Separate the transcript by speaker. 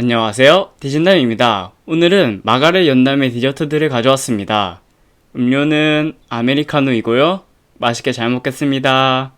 Speaker 1: 안녕하세요. 디진담입니다. 오늘은 마가렛 연남의 디저트들을 가져왔습니다. 음료는 아메리카노이고요. 맛있게 잘 먹겠습니다.